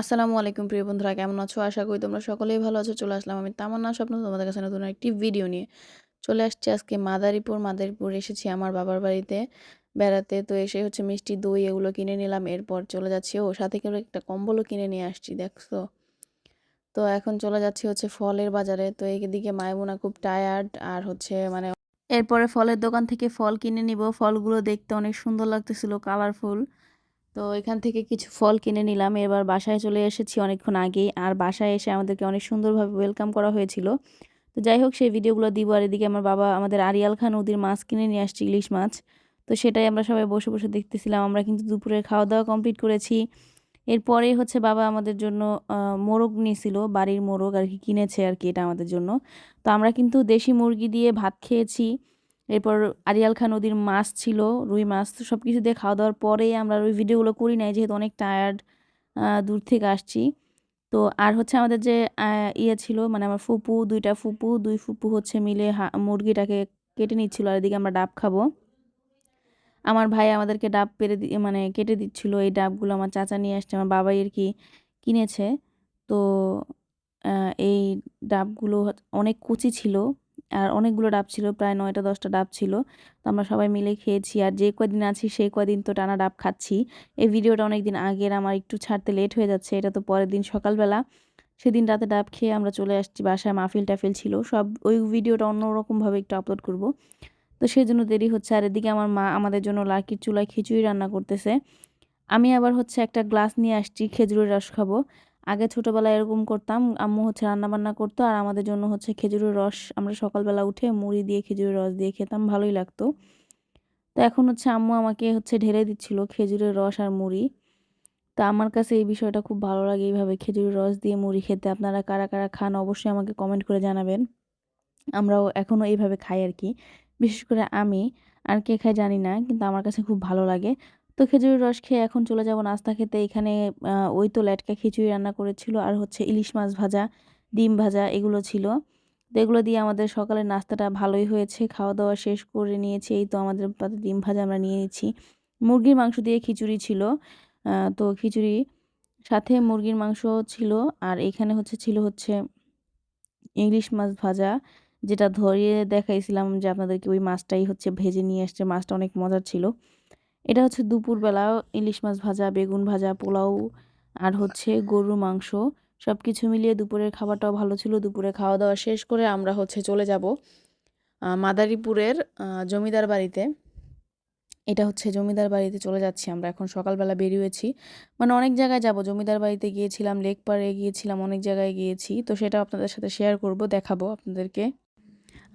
আসসালামু আলাইকুম প্রিয় বন্ধুরা, কেমন আছো? আশা করি তোমরা সকলেই ভালো আছো। চলে আসলাম আমি তামান্না স্বপ্ন, তোমাদের কাছে নতুন একটি ভিডিও নিয়ে। চলে আসছি আজকে মাদারীপুর মাদারীপুর এসেছি আমার বাবার বাড়িতে বেড়াতে। তো এসে হচ্ছে মিষ্টি দই এগুলো কিনে নিলাম, এরপর চলে যাচ্ছি। ও সাথে করে একটা কম্বলও কিনে নিয়ে আসছি, দেখছ? তো এখন চলে যাচ্ছি হচ্ছে ফলের বাজারে। তো এইদিকে মায়মুনা খুব টায়ার্ড আর হচ্ছে মানে এরপরে ফলের দোকান থেকে ফল কিনে নিব। ফলগুলো দেখতে অনেক সুন্দর লাগতেছিল কালারফুল তো এখান থেকে কিছু ফল কিনে নিলাম। এবার বাসায় চলে এসেছি অনেকক্ষণ আগেই। আর বাসায় এসে আমাদেরকে অনেক সুন্দরভাবে ওয়েলকাম করা হয়েছিল। তো যাই হোক, সেই ভিডিওগুলো দিব। আর এদিকে আমার বাবা, আমাদের আরিয়াল খান নদীর মাছ কিনে নিয়ে আসছে ইলিশ মাছ। তো সেটাই আমরা সবাই বসে বসে দেখতেছিলাম। আমরা কিন্তু দুপুরের খাওয়া দাওয়া কমপ্লিট করেছি। এরপরে হচ্ছে বাবা আমাদের জন্য মোরগ নিয়েছিল। বাড়ির মোরগ আর কি কিনেছে আর কি এটা আমাদের জন্য। তো আমরা কিন্তু দেশি মুরগি দিয়ে ভাত খেয়েছি। এরপর আরিয়াল খান নদীর মাছ ছিল, রুই মাছ, তো সব কিছু দিয়ে খাওয়া দাওয়ার পরেই আমরা ওই ভিডিওগুলো করি নাই, যেহেতু অনেক টায়ার্ড দূর থেকে আসছি। তো আর হচ্ছে আমাদের যে ইয়ে ছিল মানে আমার ফুপু, দুইটা ফুপু, দুই ফুপু হচ্ছে মিলে মুরগিটাকে কেটে নিচ্ছিল আর এদিকে আমরা ডাব খাব। আমার ভাই আমাদেরকে ডাব পেরে মানে কেটে দিচ্ছিল, এই ডাবগুলো আমার চাচা নিয়ে আসছে, আমার বাবাই আর কি কিনেছে। তো এই ডাবগুলো অনেক কুচি ছিল আর অনেকগুলো ডাব ছিল, প্রায় নয়টা দশটা ডাব ছিল। তো আমরা সবাই মিলে খেয়েছি আর যে কদিন আছি সেই কদিন তো টানা ডাব খাচ্ছি। এই ভিডিওটা অনেক দিন আগের, আমার একটু ছাড়তে লেট হয়ে যাচ্ছে, এটা তো পরের দিন সকালবেলা। সেদিন রাতে ডাব খেয়ে আমরা চলে আসছি, বাসায় মাহফিল টাফিল ছিল। সব ওই ভিডিওটা অন্যরকমভাবে একটু আপলোড করব। তো সেই জন্য দেরি হচ্ছে। আর এদিকে আমার মা আমাদের জন্য লাকির চুলায় খিচুড়ি রান্না করতেছে। আমি আবার হচ্ছে একটা গ্লাস নিয়ে আসছি, খেজুরের রস খাব। আগে ছোটোবেলায় এরকম করতাম, আম্মু হচ্ছে রান্নাবান্না করতো আর আমাদের জন্য হচ্ছে খেজুরের রস। আমরা সকালবেলা উঠে মুড়ি দিয়ে খেজুরের রস দিয়ে খেতাম, ভালোই লাগতো। তো এখন হচ্ছে আম্মু আমাকে হচ্ছে ঢেলে দিচ্ছিল খেজুরের রস আর মুড়ি। তো আমার কাছে এই বিষয়টা খুব ভালো লাগে এইভাবে খেজুরের রস দিয়ে মুড়ি খেতে। আপনারা কারা কারা খান অবশ্যই আমাকে কমেন্ট করে জানাবেন। আমরাও এখনও এইভাবে খাই আর কি। বিশেষ করে আমি, আর কে খাই জানি না, কিন্তু আমার কাছে খুব ভালো লাগে। তো খেজুরির রস খেয়ে এখন চলে যাব নাস্তা খেতে। এখানে ওই তো ল্যাটকা খিচুড়ি রান্না করেছিল আর হচ্ছে ইলিশ মাছ ভাজা, ডিম ভাজা এগুলো ছিল। তো এগুলো দিয়ে আমাদের সকালের নাস্তাটা ভালোই হয়েছে। খাওয়া দাওয়া শেষ করে নিয়েছি। এই তো আমাদের পাতে ডিম ভাজা আমরা নিয়ে নিচ্ছি মুরগির মাংস দিয়ে খিচুড়ি ছিল। তো খিচুড়ি সাথে মুরগির মাংস ছিল। আর এখানে হচ্ছে, ছিল হচ্ছে ইলিশ মাছ ভাজা, যেটা ধরিয়ে দেখাইছিলাম যে আপনাদেরকে ওই মাছটাই হচ্ছে ভেজে নিয়ে আসছে। মাছটা অনেক মজার ছিল। এটা হচ্ছে দুপুরবেলা, ইলিশ মাছ ভাজা, বেগুন ভাজা, পোলাও আর হচ্ছে গরুর মাংস। সব কিছু মিলিয়ে দুপুরের খাবারটাও ভালো ছিল। দুপুরে খাওয়া দাওয়া শেষ করে আমরা হচ্ছে চলে যাব মাদারীপুরের জমিদার বাড়িতে। এটা হচ্ছে জমিদার বাড়িতে চলে যাচ্ছি আমরা। এখন সকালবেলা বেরিয়েছি। মানে অনেক জায়গায় যাব। জমিদার বাড়িতে গিয়েছিলাম, লেক পাড়ে গিয়েছিলাম, অনেক জায়গায় গিয়েছি। তো সেটা আপনাদের সাথে শেয়ার করব, দেখাবো আপনাদেরকে।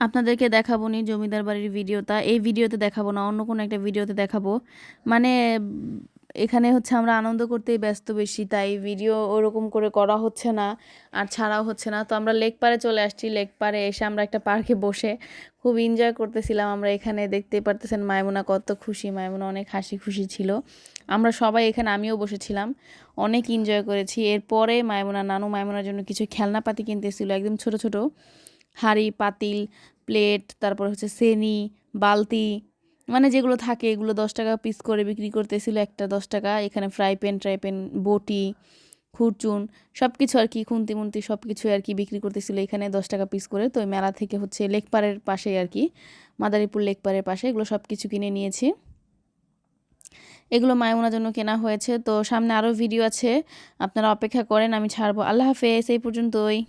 আপনাদেরকে দেখাবো নি জমিদার বাড়ির ভিডিওটা। এই ভিডিওতে দেখাবো না, অন্য কোনো একটা ভিডিওতে দেখাবো। মানে এখানে হচ্ছে আমরা আনন্দ করতেই ব্যস্ত বেশি, তাই ভিডিও ওরকম করে করা হচ্ছে না, আর ছাড়াও হচ্ছে না। তো আমরা লেক পারে চলে আসছি, লেক পারে এসে আমরা একটা পার্কে বসে খুব এনজয় করতেছিলাম। আমরা এখানে দেখতেই পারতেছেন মায়মুনা কত খুশি মায়মুনা অনেক হাসি খুশি ছিল। আমরা সবাই এখানে, আমিও বসেছিলাম, অনেক এনজয় করেছি। এরপরে মায়মুনা নানু মায়মুনার জন্য কিছু খেলনাপাতি কিনতেছিল, একদম ছোট ছোট। হাঁড়ি, পাতিল, প্লেট, তারপর হচ্ছে সেনি বালতি মানে যেগুলো থাকে, এগুলো দশ টাকা পিস করে বিক্রি করতেছিল একটা দশ টাকা। এখানে ফ্রাই প্যান ট্রাই প্যান বটি, খুরচুন সব কিছু আর কি, খুন্তি মুন্তি সব কিছু আর কি বিক্রি করতেছিল এখানে দশ টাকা পিস করে। তো মেলা থেকে হচ্ছে লেকপাড়ের পাশেই আর কি, মাদারীপুর লেকপাড়ের পাশে এগুলো সব কিছু কিনে নিয়েছি। এগুলো মায়মুনার জন্য কেনা হয়েছে। তো সামনে আরও ভিডিও আছে, আপনারা অপেক্ষা করেন, আমি ছাড়বো। আল্লাহ হাফেজ, এই পর্যন্তই।